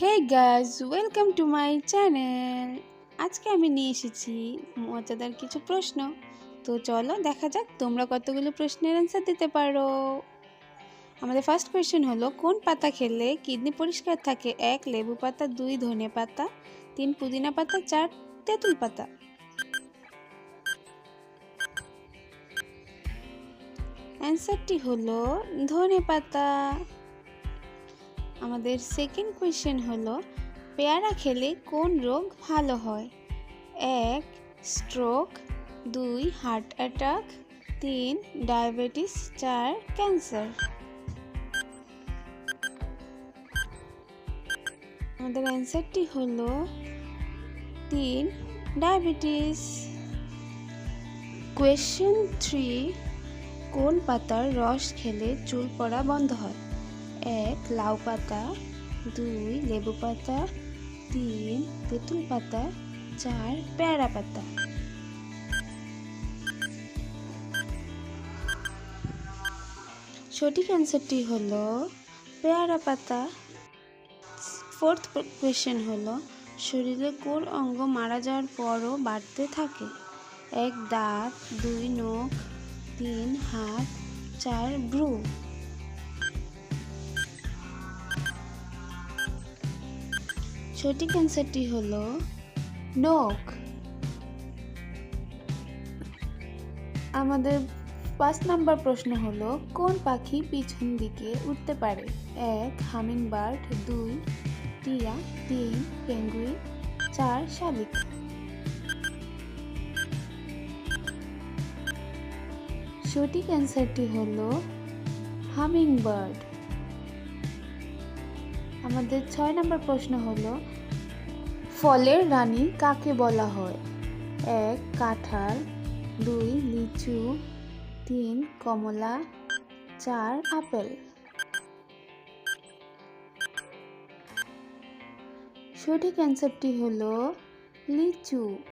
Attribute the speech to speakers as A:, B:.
A: Hey guys welcome to my channel আজকে আমি নিয়ে এসেছি মজাদার কিছু প্রশ্ন। তো চলো দেখা যাক তোমরা কতগুলো প্রশ্নের অ্যান্সার দিতে পারো। আমাদের ফার্স্ট কোয়েশ্চেন হলো, কোন পাতা খেলে কিডনি পরিষ্কার থাকে? এক, লেবু পাতা, দুই, ধনে পাতা, তিন, পুদিনা পাতা, চার, তেঁতুল পাতা। অ্যান্সারটি হলো ধনে পাতা। আমাদের সেকেন্ড কোয়েশ্চেন হলো, পেয়ারা খেলে কোন রোগ ভালো হয়? এক স্ট্রোক দুই হার্ট অ্যাটাক তিন ডায়াবেটিস চার ক্যান্সার আমাদের অ্যান্সারটি হলো তিন ডায়াবেটিস কোয়েশ্চেন থ্রি কোন পাতার রস খেলে চুল পড়া বন্ধ হয়? এক, লাউ পাতা, দুই, লেবু পাতা, তিন, তেঁতুল পাতা, চার, পেয়ারা পাতা। সঠিক অ্যান্সারটি হলো পেয়ারা পাতা। ফোর্থ কোয়েশ্চেন হলো, শরীরে কোন অঙ্গ মারা যাওয়ার পরও বাড়তে থাকে? এক, দাঁত, দুই, নখ, তিন, হাত, চার, ভ্রু। সঠিক অ্যান্সারটি হল নখ। আমাদের পাঁচ নাম্বার প্রশ্ন হলো, কোন পাখি পিছন দিকে উঠতে পারে? এক হামিং বার্ড দুই, টিয়া, তিন, পেঙ্গুইন, চার, শালিক। সঠিক অ্যান্সারটি হলো হামিং বার্ড আমাদের ছয় নম্বর প্রশ্ন হলো, ফলের রানী কাকে বলা হয়? এক, কাঁঠাল, দুই, লিচু, তিন, কমলা, চার, আপেল। সঠিক অ্যান্সারটি হলো লিচু।